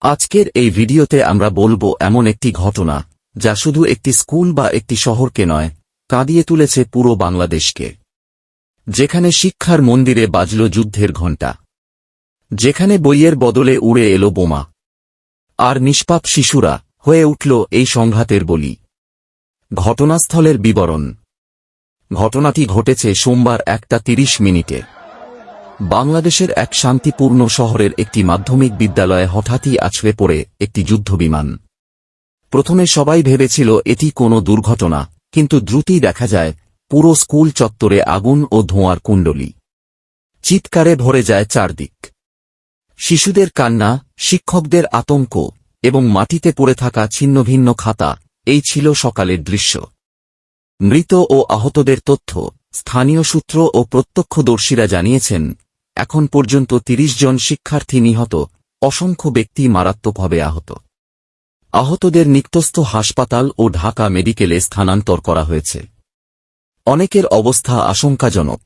আজকের এই ভিডিওতে আমরা বলব এমন একটি ঘটনা, যা শুধু একটি স্কুল বা একটি শহরকে নয়, কাঁদিয়ে তুলেছে পুরো বাংলাদেশকে। যেখানে শিক্ষার মন্দিরে বাজল যুদ্ধের ঘণ্টা। যেখানে বইয়ের বদলে উড়ে এলো বোমা। আর নিষ্পাপ শিশুরা হয়ে উঠল এই সংঘাতের বলি। ঘটনাস্থলের বিবরণ। ঘটনাটি ঘটেছে সোমবার একটা তিরিশ মিনিটে। বাংলাদেশের এক শান্তিপূর্ণ শহরের একটি মাধ্যমিক বিদ্যালয়ে হঠাৎই আছড়ে পড়ে একটি যুদ্ধবিমান। প্রথমে সবাই ভেবেছিল এটি কোনো দুর্ঘটনা, কিন্তু দ্রুতই দেখা যায়, পুরো স্কুল চত্বরে আগুন ও ধোঁয়ার কুণ্ডলী। চিৎকারে ভরে যায় চারদিক। শিশুদের কান্না, শিক্ষকদের আতঙ্ক এবং মাটিতে পড়ে থাকা ছিন্নভিন্ন খাতা, এই ছিল সকালের দৃশ্য। মৃত ও আহতদের তথ্য, স্থানীয় সূত্র ও প্রত্যক্ষদর্শীরা জানিয়েছেন এখন পর্যন্ত ৩০ জন শিক্ষার্থী নিহত, অসংখ্য ব্যক্তি মারাত্মকভাবে আহত। আহতদের নিকটস্থ হাসপাতাল ও ঢাকা মেডিকেলে স্থানান্তর করা হয়েছে। অনেকের অবস্থা আশঙ্কাজনক।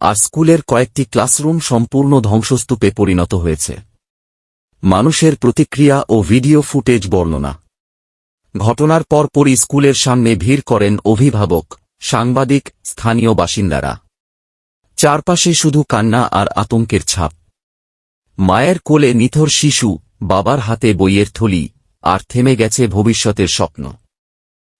আর স্কুলের কয়েকটি ক্লাসরুম সম্পূর্ণ ধ্বংসস্তূপে পরিণত হয়েছে। মানুষের প্রতিক্রিয়া ও ভিডিও ফুটেজ বর্ণনা। ঘটনার পরপরই স্কুলের সামনে ভিড় করেন অভিভাবক, সাংবাদিক, স্থানীয় বাসিন্দারা। চারপাশে শুধু কান্না আর আতঙ্কের ছাপ। মায়ের কোলে নিথর শিশু, বাবার হাতে বইয়ের থলি, আর থেমে গেছে ভবিষ্যতের স্বপ্ন।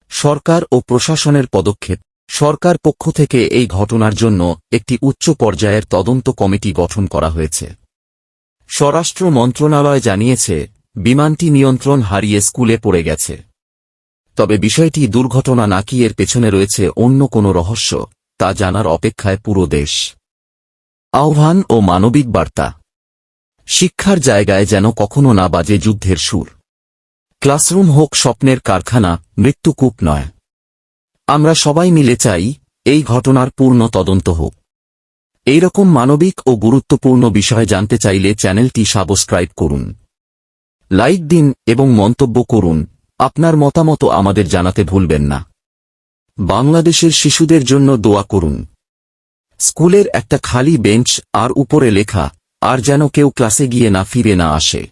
সরকার ও প্রশাসনের পদক্ষেপ। সরকার পক্ষ থেকে এই ঘটনার জন্য একটি উচ্চ পর্যায়ের তদন্ত কমিটি গঠন করা হয়েছে। স্বরাষ্ট্র মন্ত্রণালয় জানিয়েছে, বিমানটি নিয়ন্ত্রণ হারিয়ে স্কুলে পড়ে গেছে। তবে বিষয়টি দুর্ঘটনা নাকি এর পেছনে রয়েছে অন্য কোনো রহস্য। তা জানার অপেক্ষায় পুরো দেশ। আহ্বান ও মানবিক বার্তা। শিক্ষার জায়গায় যেন কখনো না বাজে যুদ্ধের সুর। ক্লাসরুম হোক স্বপ্নের কারখানা, মৃত্যুকূপ নয়। আমরা সবাই মিলে চাই, এই ঘটনার পূর্ণ তদন্ত হোক। এইরকম মানবিক ও গুরুত্বপূর্ণ বিষয় জানতে চাইলে চ্যানেলটি সাবস্ক্রাইব করুন। লাইক দিন এবং মন্তব্য করুন। আপনার মতামত আমাদের জানাতে ভুলবেন না। বাংলাদেশের শিশুদের জন্য দোয়া করুন। স্কুলের একটা খালি বেঞ্চ আর উপরে লেখা, আর যেন কেউ ক্লাসে গিয়ে না ফিরে না আসে।